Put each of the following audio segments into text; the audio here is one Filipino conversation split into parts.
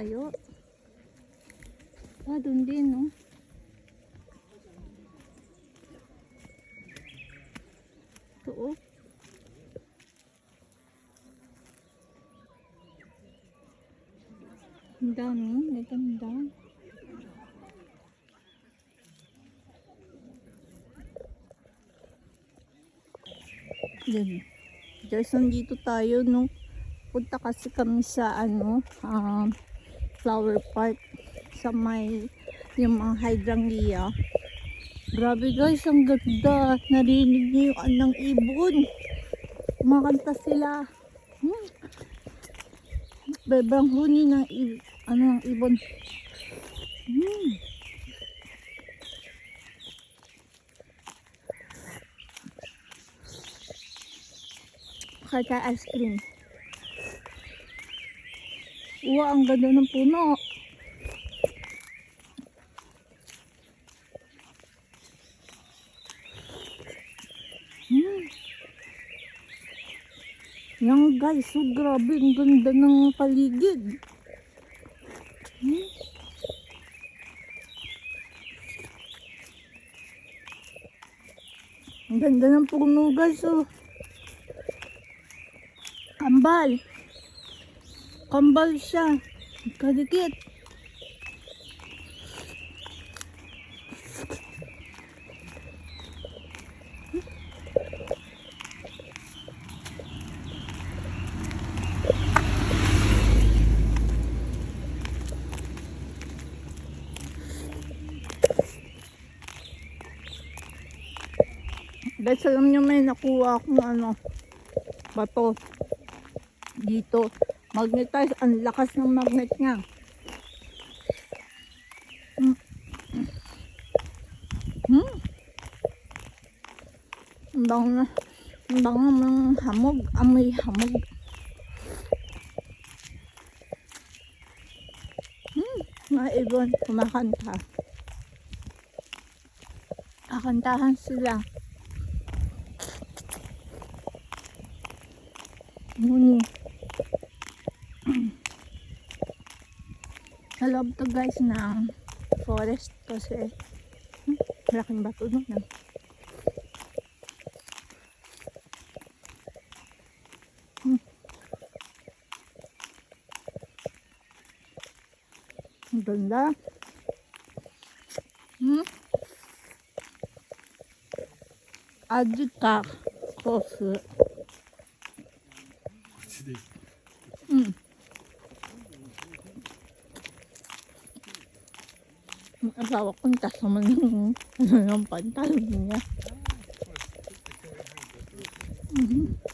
Tayo. Ah, doon din, no? Ito, oh. Ang dami, naganda. Yan. Guys, nandito tayo, no? Punta kasi kami sa, ano, um, flower park sa may, yung mga hydrangea. Grabe guys, ang ganda. Narinig niyo yung anang ibon. Kumakanta sila. Hmm. Bebang huni ng ano, ng ibon. Hmm. Kaya ice cream. Wow, ang ganda ng puno. Hmm. Yan guys, so grabe, ang ganda ng paligid. Hmm. Ang ganda ng puno guys, oh. Kambal. Kambal siya. Kadikit. Guys, alam nyo may nakuha akong ano, bato dito. Magnetize, ang lakas ng magnet niya. Hmm. Hmm. Ang bango na. Ang bango ng hamog. Amoy hamog. Hmm. Mga ibon, kumakanta. Kakantahan sila. Loob to guys ng forest kasi hmm, malaking bato doon. ah. Hmm. Ang ganda. Hmm? Adjika kosu. Ang asawa ko kasama ng, ano, ng pantalon niya. Mhm.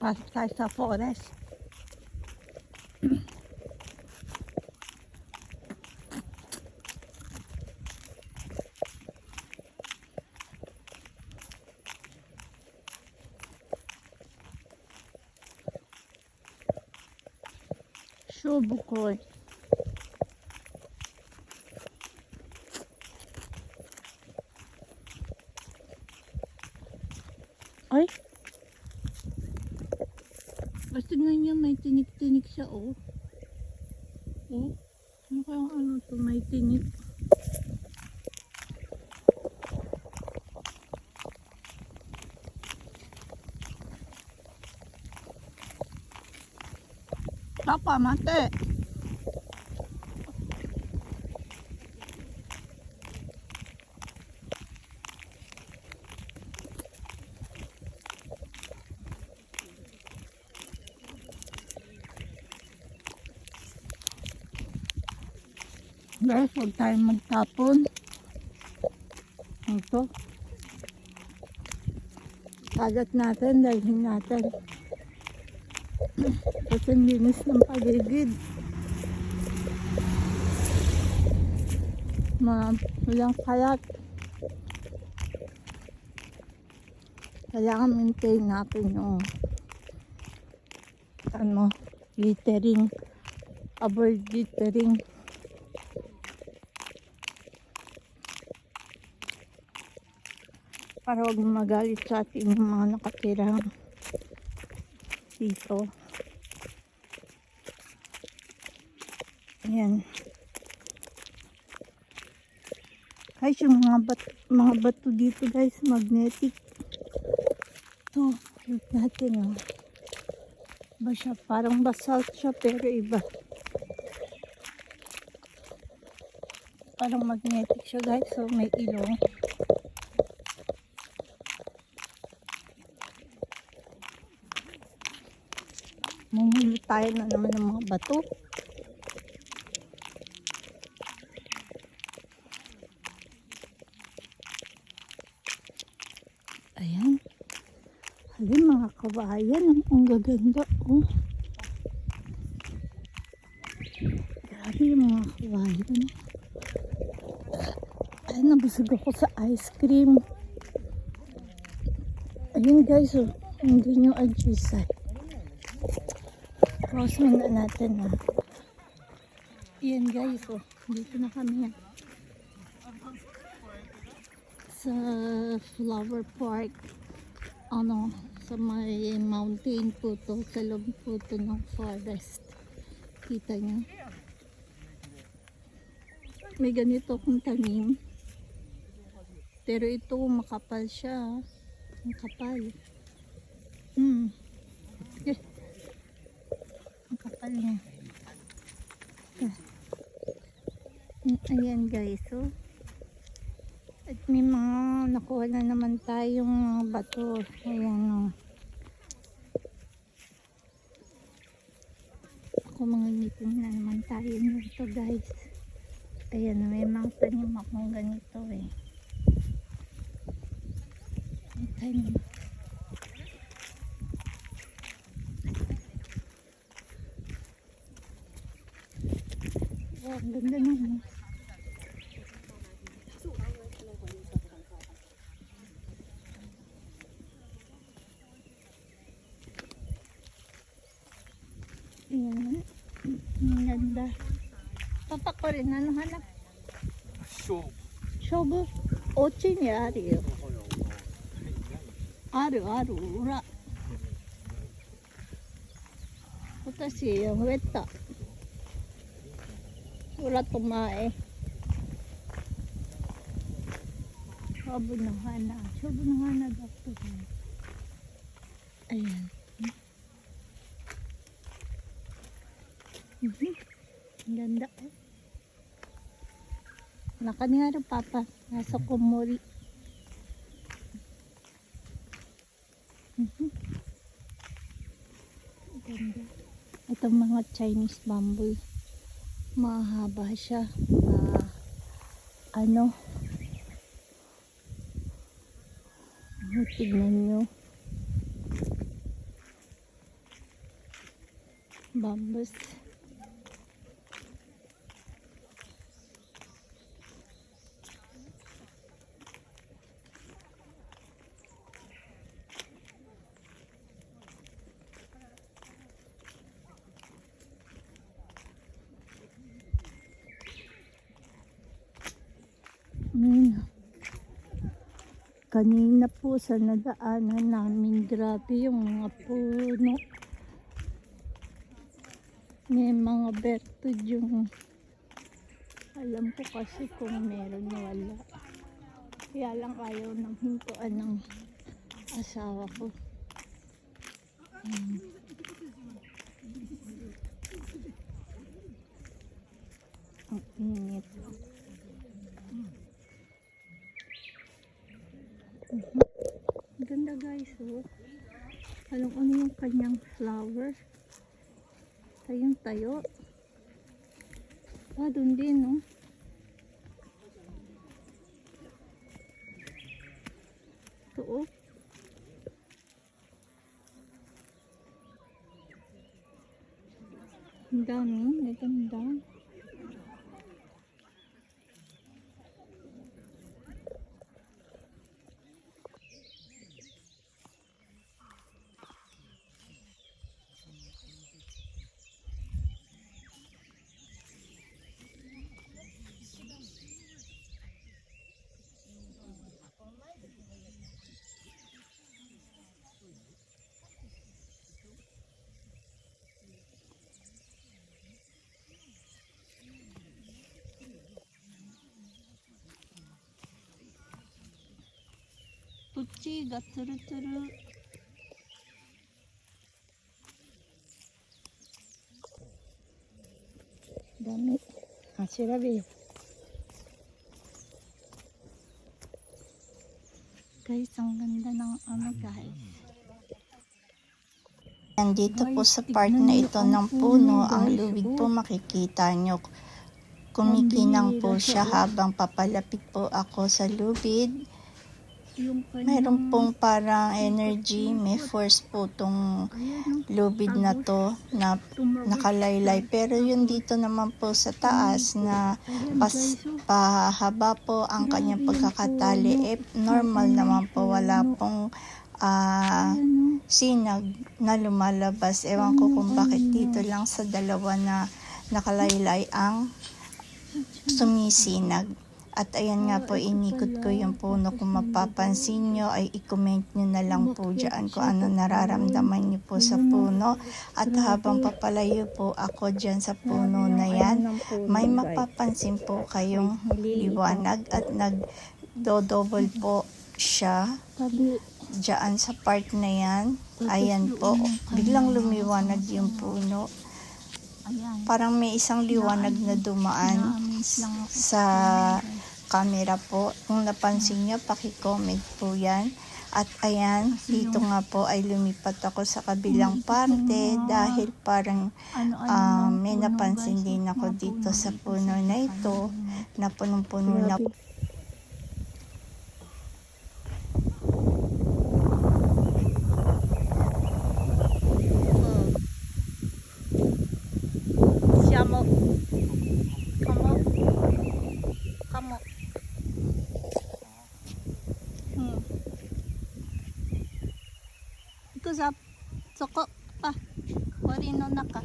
Pasok tayo sa forest. Shubukoi. Ay, Basta tingnan niya, may tinik-tinik siya, oh. Oh, ano kayang ano to, may tinik. Papa, mate. Guys, huwag tayong magtapon. Ito. Kagat natin, dalhin natin. Kasi ang linis ng paligid. Ma walang kalat. Kailangan maintain natin yung ano, littering. Avoid littering. Para huwag magalit sa atin yung mga nakatirang dito. Ayan. Guys, yung mga, bat mga bato dito guys, magnetic. Ito, cute natin oh. Iba siya, parang basalt siya pero iba. Parang magnetic siya guys, so may ilong. Mumulo tayo na naman ng mga bato. Ayan. Halin mga kabayan. Ang, gaganda. Oh. Grabe yung mga kabayan. Ay, nabusog ako sa ice cream. Ayun guys, oh. Hindi nyo adjust. Cross na natin ah. Yan guys, oh. Dito na kami ah. Sa flower park. Ano, sa may mountain po to. Sa loob po to ng forest. Kita nyo. May ganito akong tanim. Pero ito makapal siya. ah. Ang kapal. Hmm. Eh. Ang niya. Ah. Ayan guys, oh. At may mga nakuha na naman tayong bato. Ayan, oh. Ako mga ngipin na naman tayo nito guys. Ayan, may mga tanim akong ganito eh. May tanim. Wow, ang ganda naman. Ayan. Ang ganda. Papa ko rin, ano hanap? 勝負勝負お家にあるよ。あるある、裏。私、植えた。裏と前。勝負の花。勝負の花だったね。Ayan. Mhm. Ang ganda eh. Nakaniya rin papa. Nasa kumuri. Mhm. Ang Ganda. Itong mga Chinese bamboo. Mahaba siya. Ah, ano? Oh, Tignan nyo. Bambus. Ayun. Kanina po sa nadaanan namin, grabe yung mga puno. May mga bertud yung alam ko kasi kung meron wala. Kaya lang ayaw ng hintuan ng asawa ko. Hmm. Ang init. Mhm. Ang Ganda guys, oh. Alam ano yung kanyang flower. Tayong tayo. Ah, doon din, no? Ito, oh. Ang dami, naganda. 土がツルツル。ダメ。あ、調べよ。Guys, ang ganda ng ano guys. Nandito po sa part na ito ng puno, ang luwig po makikita nyo. Kumikinang po siya habang papalapit po ako sa lubid. Meron pong parang energy, may force po tong lubid na to na nakalaylay. Pero yun dito naman po sa taas na pas, pahaba po ang kanyang pagkakatali. Eh, normal naman po, wala pong ah, sinag na lumalabas. Ewan ko kung bakit dito lang sa dalawa na nakalaylay ang sumisinag. At ayan nga po, inikot ko yung puno. Kung mapapansin nyo, ay i-comment nyo na lang po dyan kung ano nararamdaman nyo po sa puno. At habang papalayo po ako dyan sa puno na yan, may mapapansin po kayong liwanag at nagdo-double po siya dyan sa part na yan. Ayan po, biglang lumiwanag yung puno. Parang may isang liwanag na dumaan sa camera po. Kung napansin nyo, pakicomment po yan. At ayan, dito nga po ay lumipat ako sa kabilang parte dahil parang um, may napansin din ako dito sa puno na ito na punong-puno na Siamo. Hmm. Ito sa soko pa. Wari no naka.